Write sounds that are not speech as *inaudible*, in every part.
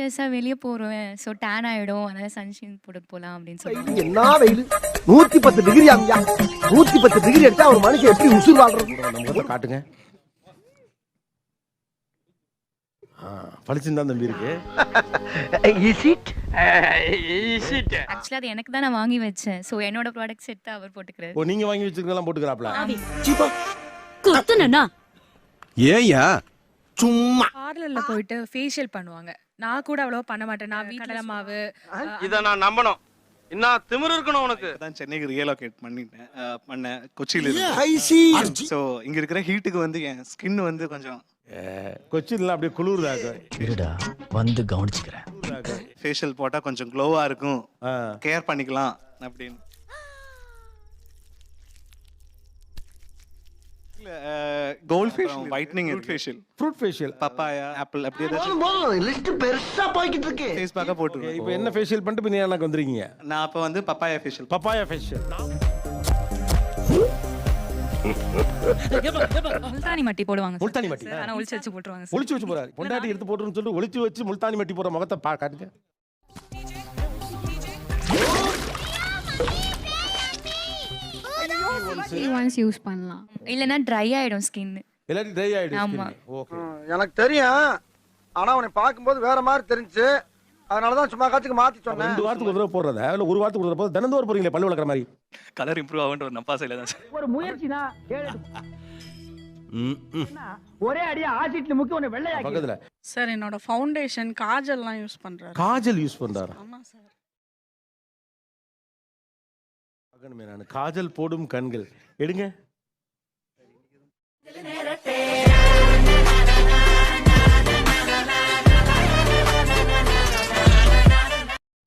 கான்ஷியஸா வெளிய போறேன் so tan ஆயிடும். அதனால சன்ஷைன் போட்டு போலாம் அப்படின்னு சொல்லுவாங்க என்ன வெயில்? நூத்தி பத்து டிகிரி அங்கயா நூத்தி பத்து டிகிரி எடுத்தா ஒரு மனுஷன் எப்படி உசுர் வாழ்றது? நம்ம காட்டுங்க. ஆ, பளிச்சுன்னு தான் தம்பி இருக்கு. ஆக்சுவலி அது எனக்கு தான் நான் வாங்கி வச்சேன். ஸோ என்னோட ப்ராடக்ட்ஸ் எடுத்து அவர் போட்டுக்கிறாரு. ஓ நீங்க வாங்கி வச்சிருக்கலாம் போட்டுக்கிறாப்ல? ஏயா சும்மா. பார்லர்ல போயிட்டு ஃபேஷியல் பண்ணுவாங்க. நான் கூட அவ்வளவா பண்ண மாட்டேன். நான் கடலை மாவு இத நான் நம்பணும். என்ன திமிரு இருக்கணும் உனக்கு. தான் சென்னைக்கு ரியலோகேட் பண்ணிட்டேன். பண்ணேன் கொச்சியில ஐசி ஸோ இங்க இருக்கிற ஹீட்டுக்கு வந்து என் ஸ்கின் வந்து கொஞ்சம் கொச்சின்லாம் அப்படியே குளிர்தாக்க இருடா வந்து கவனிச்சுக்கிறேன். ஃபேஷியல் போட்டா கொஞ்சம் க்ளோவா இருக்கும். கேர் பண்ணிக்கலாம் அப்படின்னு. Gold facial whitening facial fruit facial papaya apple அப்படி லிஸ்ட் பெருசா போய்கிட்டு இருக்கு. ஃபேஸ் பேக்கா போட்டுருவேன் இப்போ என்ன ஃபேஷியல் பண்ணிட்டு நீ எனக்கு வந்திருக்கீங்க? நான் அப்ப வந்து papaya facial papaya facial Multani mitti போடுவாங்க. முல்தானி மட்டி. Sir, ஆனா ஒளிச்சு வச்சு போட்டுருவாங்க sir. ஒளிச்சு வச்சு போறாரு. பொண்டாட்டி எடுத்து போட்டுருன்னு சொல்லிட்டு ஒளிச்சு வச்சு முல்தானி மட்டி போற முகத்தை பா காட்டுங்க. ஒன்ஸ் யூஸ் பண்ணலாம். இல்லைன்னா ட்ரை ஆயிடும் ஸ்கின் எல்லாத்தையும் ட்ரை ஆயிடும் ஆமா. ஓகே எனக்கு தெரியும். ஆனா உன்னை பார்க்கும்போது வேற மாதிரி தெரிஞ்சு. அதனாலதான் சும்மா காத்துக்கு மாத்தி சொன்னேன். ரெண்டு வாரத்துக்கு ஒரு தடவை போடுறத? இல்ல ஒரு வாரத்துக்கு ஒரு தடவை போது தினந்தோறும் போறீங்களே பல்லு வளர்க்குற மாதிரி? கலர் இம்ப்ரூவ் ஆகுன்ற ஒரு நப்பா சைல தான் சார். ஒரு முயற்சி தான் ம், ம். ஒரே அடியா ஆசிட்ல முக்கி உன்னை வெள்ளையாக்கி. பக்கத்துல. சார் என்னோட ஃபவுண்டேஷன் காஜல்லாம் யூஸ் பண்றாரு. காஜல் யூஸ் பண்றாரு? பார்க்கணுமே நான். காஜல் போடும் கண்கள். எடுங்க.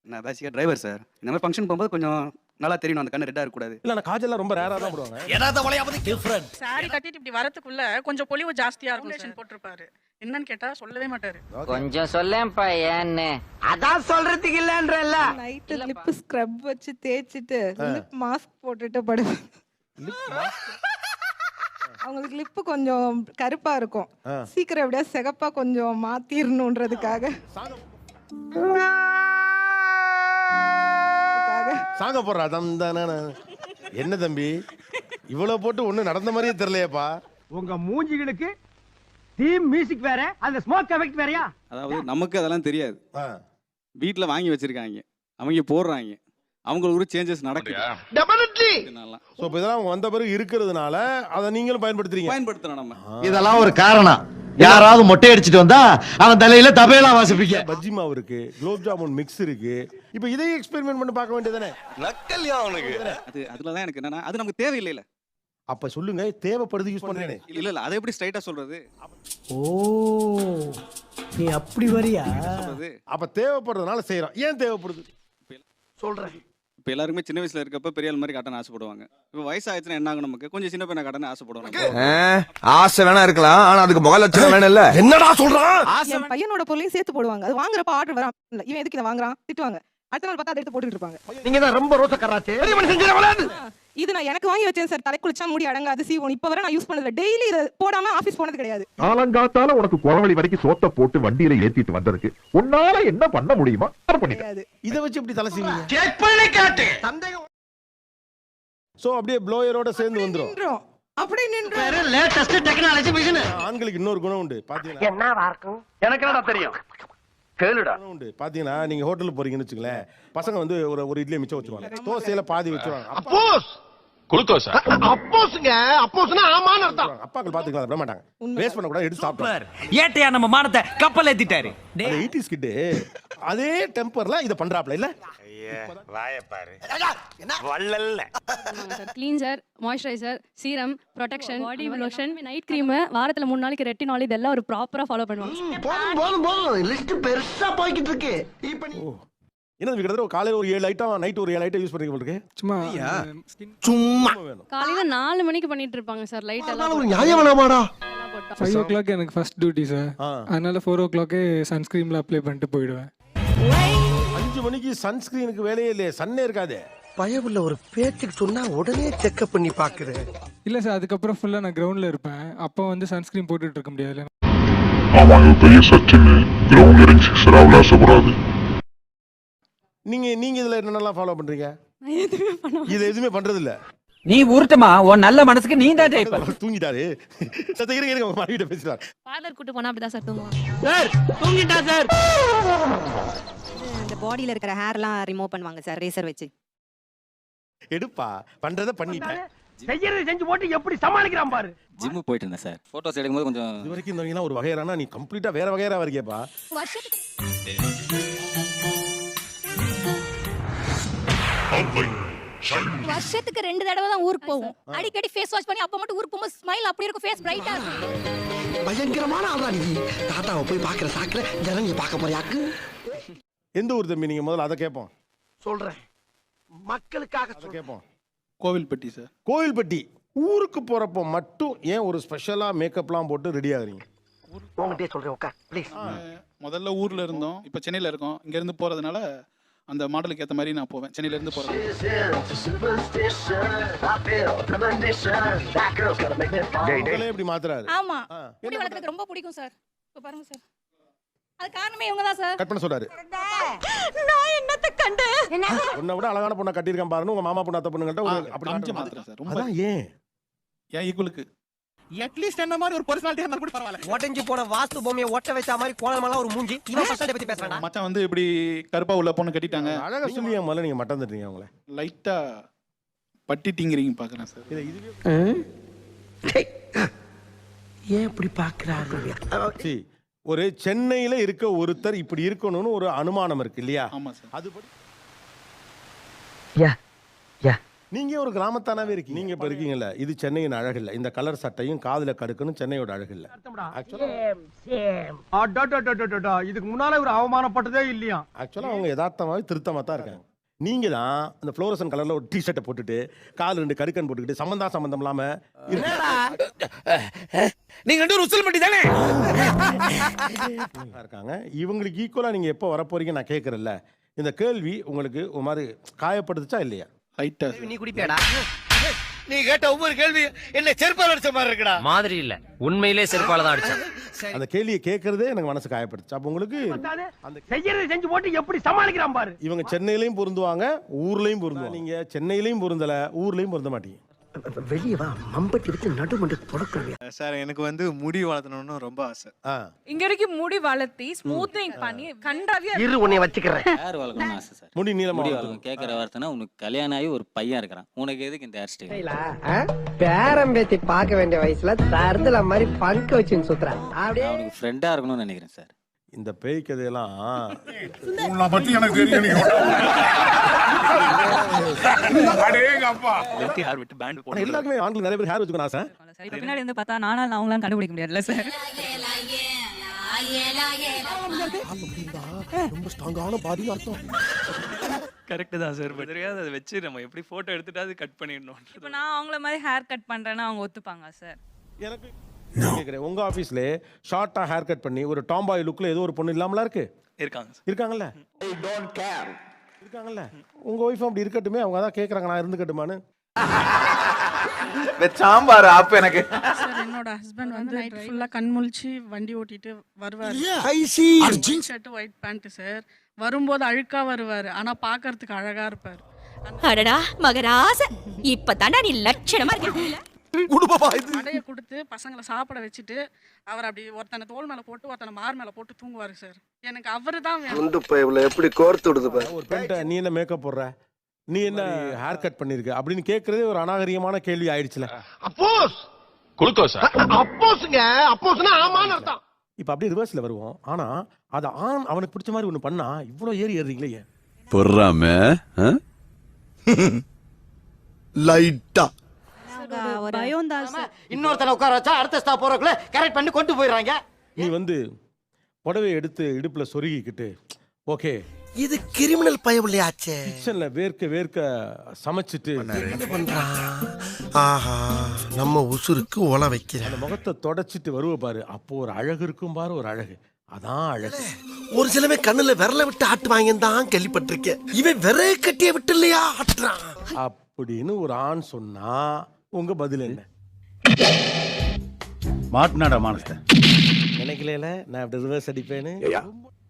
நான் பேசிக்கா டிரைவர் சார் இந்த மாதிரி ஃபங்க்ஷன் போகும்போது கொஞ்சம் நல்லா தெரியணும் அந்த கண்ணு ரெட்டா இருக்கக்கூடாது. இல்ல நான் காஜல்லாம் ரொம்ப ரேரா தான் போடுவாங்க. சாரி கட்டிட்டு இப்படி வரதுக்குள்ள கொஞ்சம் பொலிவு ஜாஸ்தியா இருக்கும் போட்டிருப்பாரு. என்னன்னு கேட்டா சொல்லவே மாட்டாரு. கொஞ்சம் சொல்லேன்ப்பா ஏன்னு. அதான் சொல்றதுக்கு இல்லன்றல்ல நைட்டு லிப் ஸ்க்ரப் வச்சு தேய்ச்சிட்டு லிப் மாஸ்க் போட்டுட்டு படுவாங்க அவங்களுக்கு லிப்பு கொஞ்சம் கருப்பா இருக்கும். சீக்கிரம் எப்படியா சிகப்பா கொஞ்சம் மாத்திரணுன்றதுக்காக. சாங்க போடுறா தந்தான என்ன தம்பி? இவ்வளவு போட்டு ஒண்ணு நடந்த மாதிரியே தெரியலையேப்பா. உங்க மூஞ்சிகளுக்கு தீம் மியூசிக் வேற அந்த ஸ்மோக் எஃபெக்ட் வேறயா? அதாவது நமக்கு அதெல்லாம் தெரியாது. வீட்ல வாங்கி வச்சிருக்காங்க. அவங்க போடுறாங்க. அவங்களுக்கு ஒரு சேஞ்சஸ் நடக்குது. டெபினெட்லி இதனால சோ இப்போ இதெல்லாம் அவங்க வந்த பிறகு இருக்கிறதுனால அதை நீங்களும் பயன்படுத்துறீங்க. பயன்படுத்தணும் நம்ம. இதெல்லாம் ஒரு காரணம். யாராவது மொட்டை அடிச்சிட்டு வந்தா அவன் தலையில தபையலா வாசிப்பீங்க. பஜ்ஜி மாவு இருக்கு குலோப் ஜாமுன் மிக்ஸ் இருக்கு. இப்போ இதையும் எக்ஸ்பெரிமெண்ட் பண்ணி பார்க்க வேண்டியதானே அது அதுல தான் எனக்கு என்னன்னா அது நமக்கு தேவையில்லைல அப்ப சொல்லுங்க தேவைப்படுது யூஸ் பண்றேனே இல்ல இல்ல அதை எப்படி ஸ்ட்ரைட்டா சொல்றது? ஓ நீ அப்படி வரியா? அப்ப தேவைப்படுறதுனால செய்யறோம். ஏன் தேவைப்படுது? சொல்றேன். இப்ப எல்லாருமே சின்ன வயசுல இருக்கப்ப பெரிய ஆள் மாதிரி காட்டணும் ஆசைப்படுவாங்க. இப்ப வயசாச்சுன்னா என்ன ஆகும் நமக்கு? கொஞ்சம் சின்ன பையனை காட்டணும் ஆசைப்படுவாங்க. ஆசை வேணா இருக்கலாம். ஆனா அதுக்கு முக லட்சணம் வேணும் இல்ல? என்னடா சொல்றான் என் பையனோட பொருளையும் சேர்த்து போடுவாங்க. அது வாங்குறப்ப ஆர்டர் வரான் இல்ல இவன் எதுக்கு இதை வாங்குறான்? திட்டுவாங்க. அடுத்த நாள் பார்த்தா அதை எடுத்து போட்டுட்டு இருப்பாங்க. நீங்க தான் ரொம்ப ரோச இது நான் எனக்கு வாங்கி வச்சேன் சார். தலை குளிச்சா முடி அடங்காது சீவோன் இப்ப வரை நான் யூஸ் பண்ணது டெய்லி இதை போடாம ஆபீஸ் போனது கிடையாது. காலங்காத்தால உனக்கு குறவழி வரைக்கும் சோத்த போட்டு வண்டியில ஏத்திட்டு வந்ததுக்கு உன்னால என்ன பண்ண முடியுமா? கிடையாது. இதை வச்சு எப்படி தலை செய்வீங்க செக் பண்ணி காட்டு. சந்தேகம். சோ அப்படியே ப்ளோயரோட சேர்ந்து வந்துரும். நின்றோம். அப்படி நின்று லேட்டஸ்ட் டெக்னாலஜி மிஷின் ஆண்களுக்கு இன்னொரு குணம் உண்டு. பாத்தீங்கன்னா என்னவா இருக்கும் எனக்கு என்னடா தெரியும்? கேளுடா. உண்டு. பாத்தீங்கன்னா நீங்க ஹோட்டலுக்கு போறீங்கன்னு வச்சுங்களேன் பசங்க வந்து ஒரு ஒரு இட்லியை மிச்சம் வச்சுருவாங்க. தோசையில பாதி வச்சுருவாங்க. அப்பா அப்போஸ். குளுக்கோஸ்? அப்போஸ்ங்க. அப்போஸ்னா ஆமான்னு அர்த்தம். அப்பாக்கள் பாத்துக்கலாம் விட மாட்டாங்க. வேஸ்ட் பண்ண கூடாது எடுத்து சாப்பிட்டாங்க ஏட்டையா நம்ம மானத்தை கப்பல் ஏத்திட்டாரு. அந்த எயிட்டிஸ் கிட்டு அதே டெம்பர்ல இதை பண்றாப்ல இல்ல? Cleanser moisturiser serum protection body lotion night cream வாரத்துல மூணு நாளைக்கு ரெட்டினால் இதெல்லாம் ஒரு ப்ராப்பரா ஃபாலோ பண்ணுவாங்க. போதும் போதும் போதும். லிஸ்ட் பெருசா போய்கிட்டு இருக்கு. இப்ப நீ என்ன தம்பி, கிட்டத்தட்ட ஒரு காலையில ஒரு ஏழு ஐட்டம் நைட் ஒரு ஏழு ஐட்டம் யூஸ் பண்ணிக்க இருக்கு. சும்மா சும்மா. வேணும். காலையில நாலு மணிக்கு பண்ணிட்டு இருப்பாங்க சார் லைட் எல்லாம் ஒரு நியாயம் வேணாமாடா. ஃபைவ் ஓ கிளாக் எனக்கு ஃபர்ஸ்ட் டியூட்டி சார். அதனால ஃபோர் ஓ கிளாக்கே சன்ஸ்கிரீம்ல அப்ளை பண்ணிட்டு போயிடுவேன். அஞ்சு மணிக்கு சன்ஸ்கிரீனுக்கு வேலையே இல்லையே சன்னே இருக்காதே. பயவுள்ள ஒரு பேச்சுக்கு சொன்னா உடனே செக்அப் பண்ணி பாக்குறேன் இல்ல சார் அதுக்கப்புறம் ஃபுல்லா நான் கிரவுண்ட்ல இருப்பேன். அப்போ வந்து சன்ஸ்கிரீன் போட்டுட்டு இருக்க முடியாது அவங்க பெரிய சச்சின் கிரவுண்ட் இறங்கி சிக்ஸரா விளாசப்படாது நீங்க நீங்க இதுல என்னென்னலாம் ஃபாலோ பண்றீங்க? நான் எதுவுமே பண்ண மாட்டேன். இது எதுவுமே பண்றது இல்ல நீ உருட்டுமா? உன் நல்ல மனசுக்கு நீ தான் ஜெயிப்ப. தூங்கிட்டாரு. சத்த இருங்க இருங்க உங்க மனைவிட்ட பேசுறாரு ஃபாதர் கூட்டு போனா அப்படிதான் சார் தூங்குவான். சார் தூங்கிட்டா சார். அந்த பாடியில இருக்கிற ஹேர்லாம் ரிமூவ் பண்ணுவாங்க சார் ரேசர் வச்சு. எடுப்பா. பண்றத பண்ணிட்டேன். செய்யறது செஞ்சு போட்டு எப்படி சமாளிக்கிறான் பாரு. ஜிம்மு போயிட்டு இருந்தேன் சார். ஃபோட்டோஸ் எடுக்கும்போது கொஞ்சம் இது வரைக்கும் இந்த ஒரு வகையறானா? நீ கம்ப்ளீட்டா வேற வகையறா வரைக்கேப்பா. வருஷத்துக்கு ரெண்டு தடவை தான் ஊருக்கு போவோம். அடிக்கடி ஃபேஸ் வாஷ் பண்ணி அப்ப மட்டும் ஊருக்கு போகும்போது ஸ்மைல் அப்படி இருக்கும் ஃபேஸ் பிரைட்டா இருக்கும். பயங்கரமான ஆளா நீ தாத்தாவை போய் பாக்குற சாக்குல ஜனங்க பார்க்க போறியாக்கு எந்த ஊர் தம்பி நீங்க முதல்ல அதை கேட்போம் சொல்றேன். மக்களுக்காக கேட்போம் கோவில்பட்டி சார் கோயில்பட்டி ஊருக்கு போறப்போ மட்டும் ஏன் ஒரு ஸ்பெஷலா மேக்கப்லாம் போட்டு ரெடி ஆகுறீங்க? உங்ககிட்டயே சொல்றேன் உட்கார் ப்ளீஸ் முதல்ல ஊர்ல இருந்தோம் இப்போ சென்னையில இருக்கோம். இங்க இருந்து போறதுனால அந்த மாடலுக்கு ஏத்த மாதிரி நான் போவேன். சென்னையில இருந்து போறேன் உங்களே இப்படி மாத்துறாரு. ஆமா. முடி வளர்க்கறதுக்கு ரொம்ப பிடிக்கும் சார். இப்ப பாருங்க சார். அது காரணமே இவங்க தான் சார். கட் பண்ண சொல்றாரு. நான் என்னத்த கண்டேன்? உன்னை விட அழகான பொண்ணை கட்டியிருக்கான் பாருன்னு உங்க மாமா பொண்ணு அத்தை பொண்ணுங்கள்ட்ட ஒரு அப்படி காட்டுமா? மாத்திரம் சார். ரொம்ப அதான் ஏன்? ஏன் ஈக்குவலுக்கு அட்லீஸ்ட் என்ன மாதிரி ஒரு பர்சனாலிட்டி இருந்தா கூட பரவாயில்ல. உடஞ்சு போன வாஸ்து பொம்மையை ஒட்ட வச்ச மாதிரி கோலமெல்லாம் ஒரு மூஞ்சி. இவன் பர்சனாலிட்டி பத்தி பேசுறான் மச்சான் வந்து இப்படி கருப்பா உள்ள பொண்ணு கட்டிட்டாங்க. அழகா என் முதல்ல நீங்க மட்டம் தட்டுறீங்க அவங்கள. லைட்டா பட்டி டிங்கிறீங்க பாக்குறேன் சார். இதை இதுவே ஏன் இப்படி பாக்குறாரு? சரி, ஒரு சென்னையில இருக்க ஒருத்தர் இப்படி இருக்கணும்னு ஒரு அனுமானம் இருக்கு இல்லையா? ஆமா சார். அதுபடி யா யா. நீங்க ஒரு கிராமத்தானாவே இருக்கீங்க. நீங்க இப்ப இருக்கீங்கல்ல இது சென்னையின் அழகு இல்ல இந்த கலர் சட்டையும் காதுல கடுக்கணும் சென்னையோட அழகு இல்ல இதுக்கு முன்னால ஒரு அவமானப்பட்டதே இல்லையா? ஆக்சுவலா அவங்க யதார்த்தமாவே திருத்தமா தான் இருக்காங்க. நீங்க தான் இந்த ஃப்ளோரசன் கலர்ல ஒரு டி-ஷர்ட்டை போட்டுட்டு கால் ரெண்டு கடுக்கன் போட்டுக்கிட்டு சம்பந்தா சம்பந்தம் இல்லாம நீங்க ரெண்டு ருசல் மட்டி தானே இருக்காங்க. இவங்களுக்கு ஈக்குவலா நீங்க எப்போ வரப்போறீங்க நான் கேட்கறேன்ல இந்த கேள்வி உங்களுக்கு ஒரு மாதிரி காயப்படுத்துச்சா இல்லையா? லைட்டா நீ குடிப்பியாடா? நீ கேட்ட ஒவ்வொரு கேள்வி என்ன செருப்பால் அடிச்ச மாதிரி இருக்குடா. மாதிரி இல்ல. உண்மையிலே செருப்பால தான் அடிச்சான். அந்த கேள்வியை கேட்கறதே எனக்கு மனசு காயப்படுத்துச்சு. அப்போ உங்களுக்கு அந்த செய்யறது செஞ்சு போட்டு எப்படி சமாளிக்கிறான் பாரு. இவங்க சென்னையிலையும் பொருந்துவாங்க ஊர்லயும் பொருந்துவாங்க. நீங்க சென்னையிலையும் பொருந்தல ஊர்லயும் பொருந்த மாட்டீங்க. வெளியே வா மம்பட்டி எடுத்து நடுமண்டு தொடக்கிறேன். சார் எனக்கு வந்து முடி வளர்த்தணும்னு ரொம்ப ஆசை. இங்க வரைக்கும் முடி வளர்த்தி ஸ்மூத்திங் பண்ணி கண்டாவே இரு உன்னை வச்சுக்கிறேன். ஹேர் வளர்க்கணும்னு ஆசை சார்? முடி நீளமா முடி. வளர்க்கணும். கேட்கற வார்த்தைனா உனக்கு கல்யாணம் ஆகி ஒரு பையன் இருக்கிறான். உனக்கு எதுக்கு இந்த ஹேர் ஸ்டைல் பேரம் பேத்தி பார்க்க வேண்டிய வயசுல தருதல மாதிரி பங்க வச்சுன்னு சுத்துறேன். அப்படியே. நான் உனக்கு ஃப்ரெண்டா இருக்கணும்னு நினைக்கிறேன் சார். இந்த பேய் கதையெல்லாம் உன்னை பத்தி எனக்கு தெரியும் *laughs* ஹேர் விட்டு பேண்ட் ஆனா எல்லாருக்குமே ஆண்கள் நிறைய பேர் ஹேர் வச்சுக்கணும் ஆசை. இப்ப பின்னாடி இருந்து பார்த்தா நானா அவங்களாம் கண்டுபிடிக்க முடியாதுல்ல சார் ரொம்ப ஸ்ட்ராங்கான பாடி அர்த்தம் கரெக்ட் தான் சார் பட் அதை வச்சு நம்ம எப்படி போட்டோ எடுத்துட்டு அது கட் பண்ணிடணும் இப்ப நான் அவங்கள மாதிரி ஹேர் கட் பண்றேன்னா அவங்க ஒத்துப்பாங்க சார் எனக்கு நான் கேக்குறேன் உங்க ஆபீஸ்ல ஷார்ட்டா ஹேர் கட் பண்ணி ஒரு டாம்பாய் லுக்ல ஏதோ ஒரு பொண்ணு இல்லாமலா இருக்கு? இருக்காங்க இருக்காங்கல்ல? இருக்காங்கல்ல. உங்க ஒய்ஃப் அப்படி இருக்கட்டுமே அவங்க அதான் கேக்குறாங்க நான் இருந்துக்கட்டுமான்னு. சாம்பார் ஆப் எனக்கு. சார் என்னோட ஹஸ்பண்ட் வந்து நைட் ஃபுல்லா கண் முழிச்சு வண்டி ஓட்டிட்டு வருவாரு. IC jeans shirt white pant sir வரும்போது அழுக்கா வருவாரு. ஆனா பாக்குறதுக்கு அழகா இருப்பாரு. அடடா மகராச! இப்ப நீ லட்சணமா இருக்க. அடைய கொடுத்து பசங்களை சாப்பிட வச்சுட்டு அவர் அப்படி ஒருத்தனை தோல் மேல போட்டு ஒருத்தனை மார் மேல போட்டு தூங்குவாரு சார். எனக்கு அவரு தான் வேணும். குண்டு பைப்ல எப்படி கோர்த்து விடுது பாரு. ஒரு பெண்கிட்ட நீ என்ன மேக்கப் போடுற? நீ என்ன ஹேர் கட் பண்ணிருக்க? அப்படின்னு கேக்குறதே ஒரு அநாகரிகமான கேள்வி ஆயிடுச்சுல. அப்போஸ்! குளுக்கோஸ் அப்போஸ்ங்க. அப்போஸ்னா ஆமான்னு அர்த்தம். இப்ப அப்படியே ரிவர்ஸ்ல வருவோம். ஆனா அது ஆண் அவனுக்கு பிடிச்ச மாதிரி ஒண்ணு பண்ணா இவ்வளவு ஏறி ஏறுறீங்களே ஏன்? பொறாம லைட்டா *laughs* பயம் தான் சார் இன்னொருத்தன உட்கார வச்சா அடுத்த ஸ்டாப் போறதுக்குள்ள கரெக்ட் பண்ணி கொண்டு போயிடுறாங்க. நீ வந்து புடவை எடுத்து இடுப்புல சொருகிக்கிட்டு ஓகே இது கிரிமினல் பயவில்லையாச்சே. கிச்சன்ல வேர்க்க வேர்க்க சமைச்சிட்டு என்ன பண்றான்? ஆஹா நம்ம உசுருக்கு ஒல வைக்கிறேன். அந்த முகத்தை தொடச்சிட்டு வருவ பாரு. அப்போ ஒரு அழகு இருக்கும் பாரு ஒரு அழகு. அதான் அழகு. ஒரு சிலவே கண்ணுல விரல விட்டு ஆட்டுவாங்கன்னு தான் கேள்விப்பட்டிருக்கேன். இவன் விறகு கட்டிய விட்டு இல்லையா? ஆட்டுறான். அப்படின்னு ஒரு ஆண் சொன்னா உங்க பதில் என்ன? மாட்டினாடா மானஸ்த நினைக்கல நான் இப்படி ரிவர்ஸ் அடிப்பேன்னு.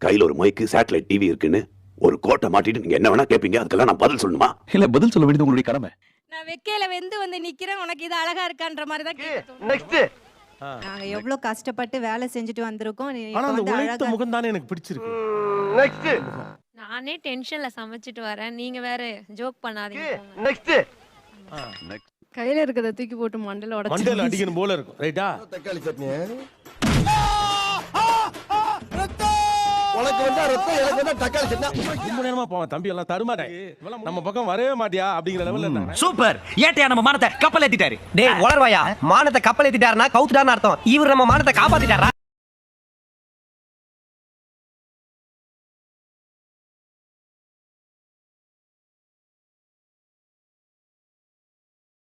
கையில ஒரு மைக்கு சேட்டலைட் டிவி இருக்குன்னு ஒரு கோட்டை மாட்டிட்டு நீங்க என்ன வேணா கேப்பீங்க அதுக்கெல்லாம் நான் பதில் சொல்லணுமா? இல்ல பதில் சொல்ல வேண்டியது உங்களுடைய கடமை. நான் வெக்கையில வெந்து வந்து நிக்கிறேன் உனக்கு இது அழகா இருக்கான்ற மாதிரி தான் நெக்ஸ்ட் நாங்க எவ்வளவு கஷ்டப்பட்டு வேலை செஞ்சுட்டு வந்திருக்கோம் நீ ஆனா அந்த வந்து உழைத்த முகம் தானே எனக்கு பிடிச்சிருக்கு. நெக்ஸ்ட் நானே டென்ஷன்ல சமைச்சிட்டு வரேன் நீங்க வேற ஜோக் பண்ணாதீங்க. நெக்ஸ்ட் கையில இருக்கிறத தூக்கி போட்டு மண்டல மண்டையில அடிக்கணும் போல இருக்கும். ரைட்டா? தக்காளி சட்னி உனக்கு வந்தா ரத்தம் எனக்கு வந்தா தக்காளி சட்னி. ரொம்ப நேரமா போவான் தம்பி எல்லாம் தருமாட்டேன். நம்ம பக்கம் வரவே மாட்டியா அப்படிங்கிற லெவல்ல இருந்தாங்க சூப்பர். ஏட்டையா நம்ம மானத்தை கப்பல் ஏத்திட்டாரு. டேய் உளர்வாயா மானத்தை கப்பல் ஏத்திட்டாருன்னா கவுத்துட்டாருன்னு அர்த்தம். இவர் நம்ம மானத்தை காப்பாத்திட்டாரா?